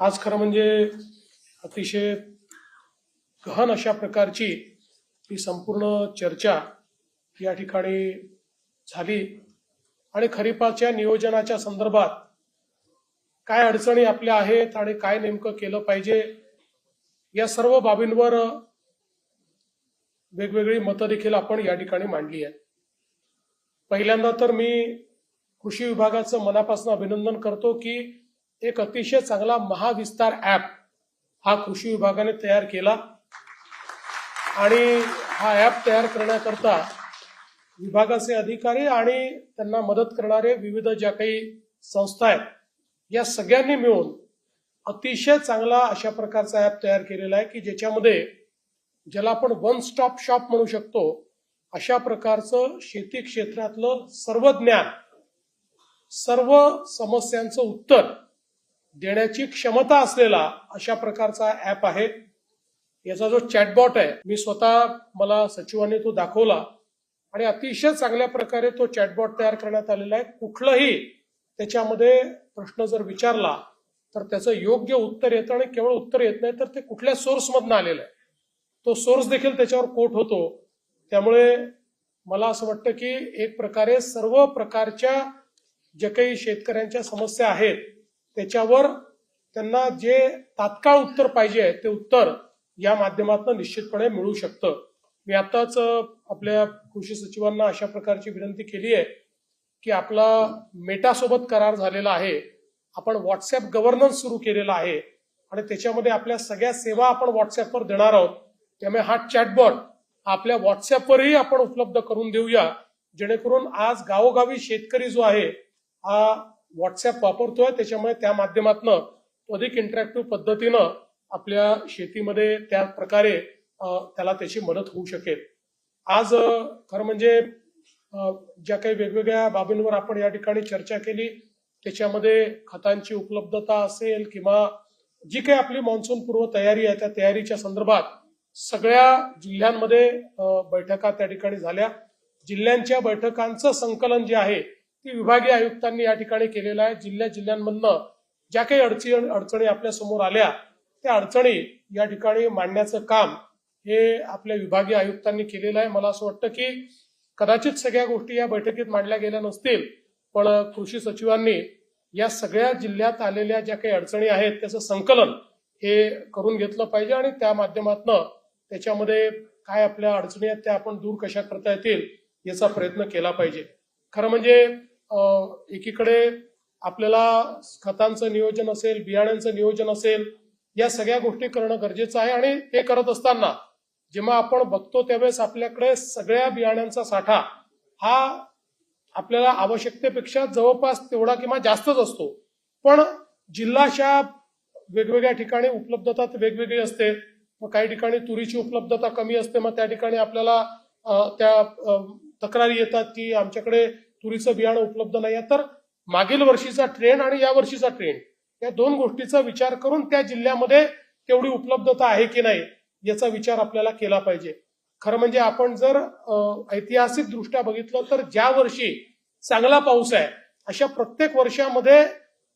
आज खरं म्हणजे अतिशय गहन अशा प्रकारची ही संपूर्ण चर्चा या ठिकाणी झाली. आणि खरीपाच्या नियोजनाच्या संदर्भात काय अडचणी आपल्या आहेत आणि काय नेमकं केलं पाहिजे या सर्व बाबींवर वेगवेगळी मतं देखील आपण या ठिकाणी मांडली आहेत पहिल्यांदा तर मी कृषी विभागाचं मनापासून अभिनंदन करतो की एक अतिशय चांगला महाविस्तार ऍप हा कृषी विभागाने तयार केला. आणि हा ऍप तयार करण्याकरता विभागाचे अधिकारी आणि त्यांना मदत करणारे विविध ज्या काही संस्था आहेत या सगळ्यांनी मिळून अतिशय चांगला अशा प्रकारचा ऍप तयार केलेला आहे की ज्याच्यामध्ये ज्याला आपण वन स्टॉप शॉप म्हणू शकतो अशा प्रकारचं शेती क्षेत्रातलं सर्व ज्ञान सर्व समस्यांचं उत्तर देण्याची क्षमता असलेला अशा प्रकारचा ऍप आहे. याचा जो चॅटबॉट आहे मी स्वतः मला सचिवांनी तो दाखवला. आणि अतिशय चांगल्या प्रकारे तो चॅटबॉट तयार करण्यात आलेला आहे. कुठलंही त्याच्यामध्ये प्रश्न जर विचारला तर त्याचं योग्य उत्तर येतं आणि केवळ उत्तर येत नाही तर ते कुठल्या सोर्समधनं आलेलं आहे. तो सोर्स देखील त्याच्यावर कोट होतो. त्यामुळे मला असं वाटतं की एक प्रकारे सर्व प्रकारच्या जे काही शेतकऱ्यांच्या समस्या आहेत त्याच्यावर त्यांना जे तात्काळ उत्तर पाहिजे ते उत्तर या माध्यमातून निश्चितपणे मिळू शकतं. मी आताच आपल्या कृषी सचिवांना अशा प्रकारची विनंती केली आहे की आपला मेटासोबत करार झालेला आहे आपण व्हॉट्सअप गव्हर्नन्स सुरू केलेला आहे आणि त्याच्यामध्ये आपल्या सगळ्या सेवा आपण व्हॉट्सअपवर देणार आहोत त्यामुळे हा चॅटबॉट आपल्या व्हॉट्सअपवरही आपण उपलब्ध करून देऊया जेणेकरून आज गावोगावी शेतकरी जो आहे हा व्हॉट्सअप वापरतोय त्याच्यामुळे त्या माध्यमातून अधिक इंटरॅक्टिव्ह पद्धतीनं आपल्या शेतीमध्ये त्या प्रकारे त्याला त्याची मदत होऊ शकेल. आज खरं म्हणजे ज्या काही वेगवेगळ्या बाबींवर आपण या ठिकाणी चर्चा केली त्याच्यामध्ये खतांची उपलब्धता असेल किंवा जी काही आपली मान्सून पूर्व तयारी आहे त्या तयारीच्या संदर्भात सगळ्या जिल्ह्यांमध्ये बैठका त्या ठिकाणी झाल्या. जिल्ह्यांच्या बैठकांचं संकलन जे आहे ती विभागीय आयुक्तांनी या ठिकाणी केलेलं आहे. जिल्ह्या जिल्ह्यांमधनं ज्या काही अडचणी अडचणी आपल्यासमोर आल्या त्या अडचणी या ठिकाणी मांडण्याचं काम हे आपल्या विभागीय आयुक्तांनी केलेलं आहे. मला असं वाटतं की कदाचित सगळ्या गोष्टी या बैठकीत मांडल्या गेल्या नसतील पण कृषी सचिवांनी या सगळ्या जिल्ह्यात आलेल्या ज्या काही अडचणी आहेत त्याचं संकलन हे करून घेतलं पाहिजे आणि त्या माध्यमातनं त्याच्यामध्ये काय आपल्या अडचणी आहेत त्या आपण दूर कशा करता येतील याचा प्रयत्न केला पाहिजे. खरं म्हणजे एकीकडे आपल्याला खतांचं नियोजन असेल बियाण्यांचं नियोजन असेल या सगळ्या गोष्टी करणं गरजेचं आहे आणि ते करत असताना जेव्हा आपण बघतो त्यावेळेस आपल्याकडे सगळ्या बियाण्यांचा साठा हा आपल्याला आवश्यकतेपेक्षा जवळपास तेवढा किंवा जास्तच असतो. पण जिल्हाशा वेगवेगळ्या ठिकाणी उपलब्धता वेगवेगळी असते. मग काही ठिकाणी तुरीची उपलब्धता कमी असते. मग त्या ठिकाणी आपल्याला त्या तक्रारी येतात की आमच्याकडे तुरीचं बियाणं उपलब्ध नाही आहे. तर मागील वर्षीचा ट्रेंड आणि या वर्षीचा ट्रेंड या दोन गोष्टीचा विचार करून त्या जिल्ह्यामध्ये तेवढी उपलब्धता आहे की नाही याचा विचार आपल्याला केला पाहिजे. खरं म्हणजे आपण जर ऐतिहासिक दृष्ट्या बघितलं तर ज्या वर्षी चांगला पाऊस आहे अशा प्रत्येक वर्षामध्ये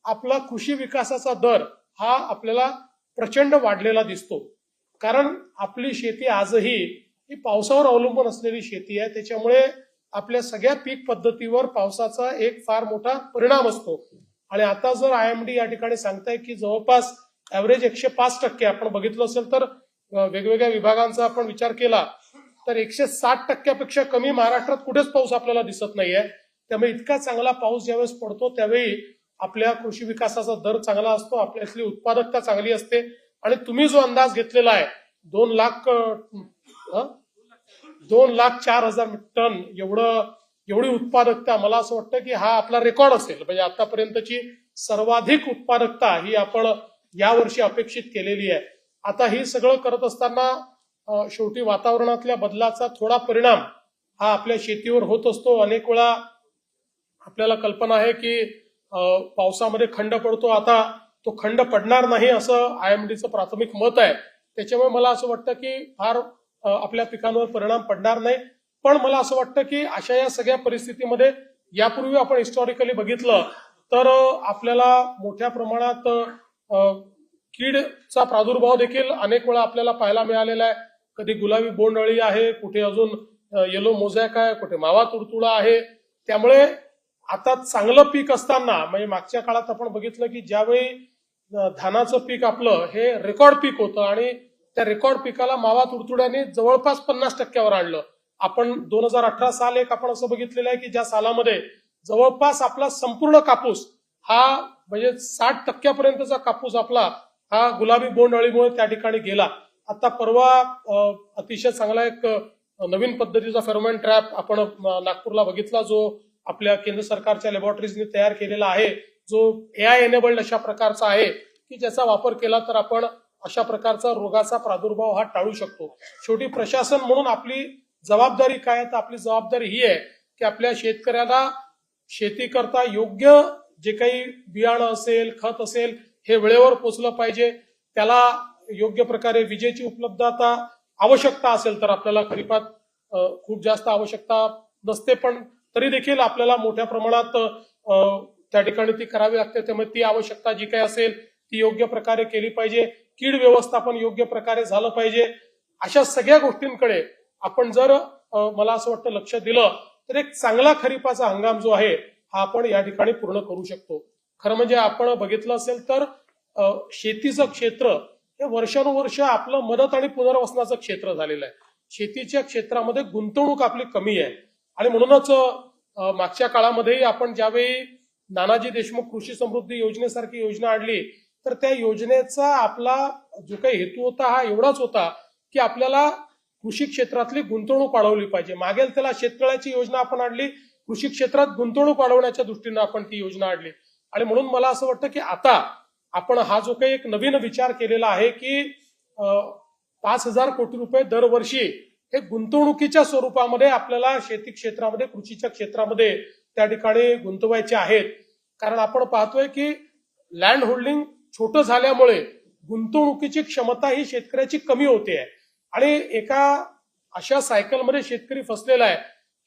आपला कृषी विकासाचा दर हा आपल्याला प्रचंड वाढलेला दिसतो. कारण आपली शेती आजही ही पावसावर अवलंबून असलेली शेती आहे. त्याच्यामुळे आपल्या सगळ्या पीक पद्धतीवर पावसाचा एक फार मोठा परिणाम असतो. आणि आता जर आय एम डी या ठिकाणी सांगताय की जवळपास ऍव्हरेज एकशे पाच टक्के आपण बघितलं असेल तर वेगवेगळ्या विभागांचा आपण विचार केला तर एकशे साठ टक्क्यापेक्षा कमी महाराष्ट्रात कुठेच पाऊस आपल्याला दिसत नाहीये. त्यामुळे इतका चांगला पाऊस ज्यावेळेस पडतो त्यावेळी आपल्या कृषी विकासाचा दर चांगला असतो आपल्यातली उत्पादकता चांगली असते. आणि तुम्ही जो अंदाज घेतलेला आहे दोन लाख दोन लाख चार हजार टन एवढं एवढी उत्पादकता मला असं वाटतं की हा आपला रेकॉर्ड असेल. म्हणजे आतापर्यंतची सर्वाधिक उत्पादकता ही आपण यावर्षी अपेक्षित केलेली आहे. आता हे सगळं करत असताना शेवटी वातावरणातल्या बदलाचा थोडा परिणाम हा आपल्या शेतीवर होत असतो. अनेक वेळा आपल्याला कल्पना आहे की पावसामध्ये खंड पडतो. आता तो खंड पडणार नाही असं आय एम डीचं प्राथमिक मत आहे. त्याच्यामुळे मला असं वाटतं की फार आपल्या पिकांवर परिणाम पडणार नाही. पण मला असं वाटतं की अशा या सगळ्या परिस्थितीमध्ये यापूर्वी आपण हिस्टॉरिकली बघितलं तर आपल्याला मोठ्या प्रमाणात कीडचा प्रादुर्भाव देखील अनेक वेळा आपल्याला पाहायला मिळालेला आहे. कधी गुलाबी बोंडअळी आहे कुठे अजून येलो मोझॅक आहे कुठे मावा तुडतुडा आहे. त्यामुळे आता चांगलं पीक असताना म्हणजे मागच्या काळात आपण बघितलं की ज्यावेळी धानाचं पीक आपलं हे रेकॉर्ड पीक होतं आणि त्या रेकॉर्ड पिकाला मावा तुडतुड्याने जवळपास पन्नास टक्क्यावर आणलं. आपण दोन हजार अठरा साल एक आपण असं बघितलेलं आहे की ज्या सालामध्ये जवळपास आपला संपूर्ण कापूस हा म्हणजे साठ टक्क्यापर्यंतचा कापूस आपला हा गुलाबी बोंड अळीमुळे त्या ठिकाणी गेला. आता परवा अतिशय चांगला एक नवीन पद्धतीचा फेरोमॅन ट्रॅप आपण नागपूरला बघितला जो आपल्या केंद्र सरकारच्या लॅबोरेटरीजने तयार केलेला आहे जो ए आय एनेबल्ड अशा प्रकारचा आहे की ज्याचा वापर केला तर आपण अशा प्रकारचा रोगाचा प्रादुर्भाव हा टाळू शकतो. शेवटी प्रशासन म्हणून आपली जबाबदारी काय आहे? तर आपली जबाबदारी ही आहे की आपल्या शेतकऱ्याला शेती करता योग्य जे काही बियाणं असेल खत असेल हे वेळेवर पोचलं पाहिजे. त्याला योग्य प्रकारे विजेची उपलब्धता आवश्यकता असेल तर आपल्याला खरीपात खूप जास्त आवश्यकता नसते पण तरी देखील आपल्याला मोठ्या प्रमाणात त्या ठिकाणी ती करावी लागते. त्यामुळे ती आवश्यकता जी काही असेल ती योग्य प्रकारे केली पाहिजे. कीड व्यवस्थापन योग्य प्रकारे झालं पाहिजे. अशा सगळ्या गोष्टींकडे आपण जर मला असं वाटतं लक्ष दिलं तर एक चांगला खरीपाचा हंगाम जो आहे हा आपण या ठिकाणी पूर्ण करू शकतो. खरं म्हणजे आपण बघितलं असेल तर शेतीचं क्षेत्र हे वर्षानुवर्ष आपलं मदत आणि पुनर्वसनाचं क्षेत्र झालेलं आहे. शेतीच्या क्षेत्रामध्ये गुंतवणूक आपली कमी आहे. आणि म्हणूनच मागच्या काळामध्येही आपण ज्यावेळी नानाजी देशमुख कृषी समृद्धी योजनेसारखी योजना आणली तर त्या योजनेचा आपला जो काही हेतू होता हा एवढाच होता की आपल्याला कृषी क्षेत्रातली गुंतवणूक वाढवली पाहिजे. मागेल त्याला शेततळ्याची योजना आपण आणली कृषी क्षेत्रात गुंतवणूक वाढवण्याच्या दृष्टीनं आपण ती योजना आणली. आणि म्हणून मला असं वाटतं की आता आपण हा जो काही एक नवीन विचार केलेला आहे की पाच हजार कोटी रुपये दरवर्षी हे गुंतवणुकीच्या स्वरूपामध्ये आपल्याला शेती क्षेत्रामध्ये कृषीच्या क्षेत्रामध्ये त्या ठिकाणी गुंतवायचे आहेत. कारण आपण पाहतोय की लँड होल्डिंग छोटं झाल्यामुळे गुंतवणुकीची क्षमता ही शेतकऱ्याची कमी होते आहे. आणि एका अशा सायकलमध्ये शेतकरी फसलेला आहे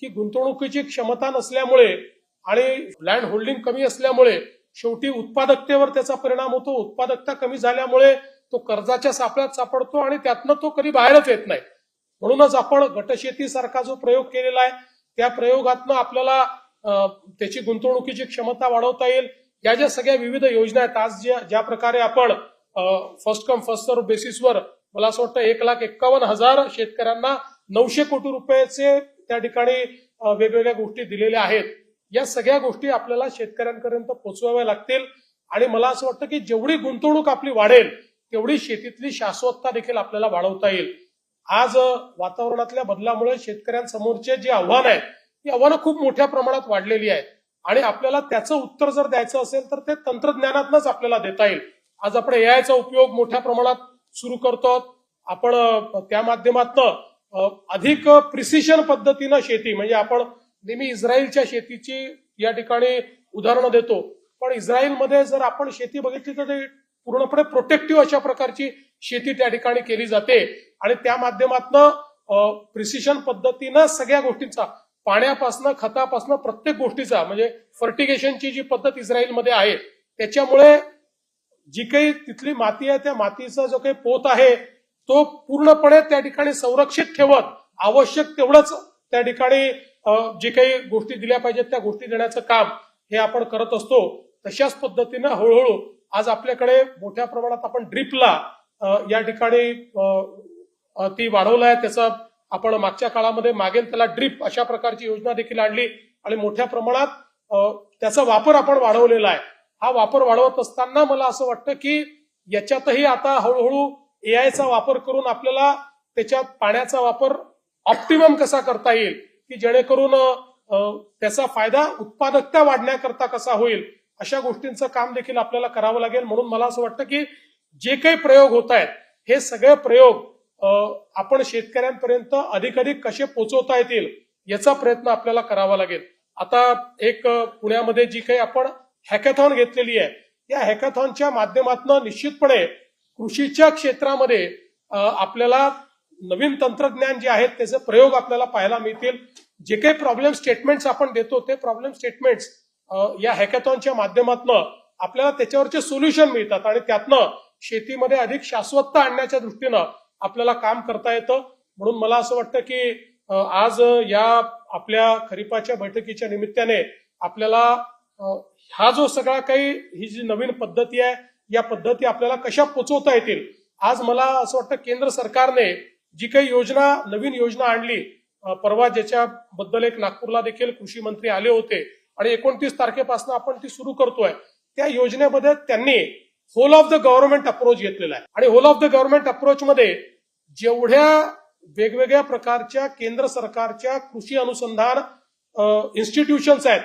की गुंतवणुकीची क्षमता नसल्यामुळे आणि लँड होल्डिंग कमी असल्यामुळे शेवटी उत्पादकतेवर त्याचा परिणाम होतो. उत्पादकता कमी झाल्यामुळे तो कर्जाच्या सापळ्यात सापडतो आणि त्यातनं तो कधी बाहेरच येत नाही. म्हणूनच आपण गटशेतीसारखा जो प्रयोग केलेला आहे त्या प्रयोगातनं आपल्याला त्याची गुंतवणुकीची क्षमता वाढवता येईल. या ज्या सगळ्या विविध योजना आहेत आज ज्या ज्या प्रकारे आपण फर्स्ट कम फर्स्ट सर्व बेसिसवर मला असं वाटतं एक लाख एक्कावन्न हजार शेतकऱ्यांना नऊशे कोटी रुपयाचे त्या ठिकाणी वेगवेगळ्या गोष्टी दिलेल्या आहेत. या सगळ्या गोष्टी आपल्याला शेतकऱ्यांपर्यंत पोहोचवाव्या लागतील. आणि मला असं वाटतं की जेवढी गुंतवणूक आपली वाढेल तेवढी शेतीतली शाश्वतता देखील आपल्याला वाढवता येईल. आज वातावरणातल्या बदलामुळे शेतकऱ्यांसमोरचे जे आव्हान आहेत ती आव्हानं खूप मोठ्या प्रमाणात वाढलेली आहेत. आणि आपल्याला त्याचं उत्तर जर द्यायचं असेल तर ते तंत्रज्ञानातनच आपल्याला देता येईल. आज आपण एआयचा उपयोग मोठ्या प्रमाणात सुरू करतो. आपण त्या माध्यमातनं अधिक प्रिसिशन पद्धतीनं शेती म्हणजे आपण नेहमी इस्रायलच्या शेतीची या ठिकाणी उदाहरणं देतो. पण इस्रायलमध्ये जर आपण शेती बघितली तर ते पूर्णपणे प्रोटेक्टिव्ह अशा प्रकारची शेती त्या ठिकाणी केली जाते. आणि त्या माध्यमातनं प्रिसिशन पद्धतीनं सगळ्या गोष्टींचा पाण्यापासनं खतापासनं प्रत्येक गोष्टीचा म्हणजे फर्टिगेशनची जी पद्धत इस्रायलमध्ये आहे त्याच्यामुळे जी काही तिथली माती आहे त्या मातीचा जो काही पोत आहे तो पूर्णपणे त्या ठिकाणी संरक्षित ठेवत आवश्यक तेवढंच त्या ठिकाणी जे काही गोष्टी दिल्या पाहिजेत त्या गोष्टी देण्याचं काम हे आपण करत असतो. तशाच पद्धतीनं हळूहळू आज आपल्याकडे मोठ्या प्रमाणात आपण ड्रिपला या ठिकाणी ती वाढवलं आहे त्याचा आपण मागच्या काळामध्ये मागेल त्याला ड्रीप अशा प्रकारची योजना देखील आणली आणि मोठ्या प्रमाणात त्याचा वापर आपण वाढवलेला आहे. हा वापर वाढवत असताना मला असं वाटतं की याच्यातही आता हळूहळू एआयचा वापर करून आपल्याला त्याच्यात पाण्याचा वापर ऑप्टिमम कसा करता येईल की जेणेकरून त्याचा फायदा उत्पादकता वाढण्याकरता कसा होईल अशा गोष्टींचं काम देखील आपल्याला करावं लागेल. म्हणून मला असं वाटतं की जे काही प्रयोग होत आहेत हे सगळे प्रयोग आपण शेतकऱ्यांपर्यंत अधिकाधिक कसे पोहोचवता येतील याचा प्रयत्न आपल्याला करावा लागेल. आता एक पुण्यामध्ये जी काही आपण हॅकॅथॉन घेतलेली आहे या हॅकॅथॉनच्या माध्यमातून निश्चितपणे कृषीच्या क्षेत्रामध्ये आपल्याला नवीन तंत्रज्ञान जे आहेत त्याचे प्रयोग आपल्याला पाहायला मिळतील. जे काही प्रॉब्लेम स्टेटमेंट्स आपण देतो ते प्रॉब्लेम स्टेटमेंट्स या हॅकॅथॉनच्या माध्यमातून आपल्याला त्याच्यावरचे सोल्युशन मिळतात आणि त्यातनं शेतीमध्ये अधिक शाश्वतता आणण्याच्या दृष्टीनं आपल्याला काम करता येतं. म्हणून मला असं वाटतं की आज या आपल्या खरीपाच्या बैठकीच्या निमित्ताने आपल्याला हा जो सगळा काही ही जी नवीन पद्धती आहे या पद्धती आपल्याला कशा पोचवता येतील? आज मला असं वाटतं केंद्र सरकारने जी काही योजना नवीन योजना आणली परवा ज्याच्याबद्दल एक नागपूरला देखील कृषी मंत्री आले होते आणि एकोणतीस तारखेपासून आपण ती सुरू करतोय. त्या योजनेमध्ये त्यांनी whole of the government approach घेतलेला आहे. आणि whole of the government approach मध्ये जेवढ्या वेगवेगळ्या प्रकारच्या केंद्र सरकारच्या कृषी अनुसंधान इन्स्टिट्यूशन्स आहेत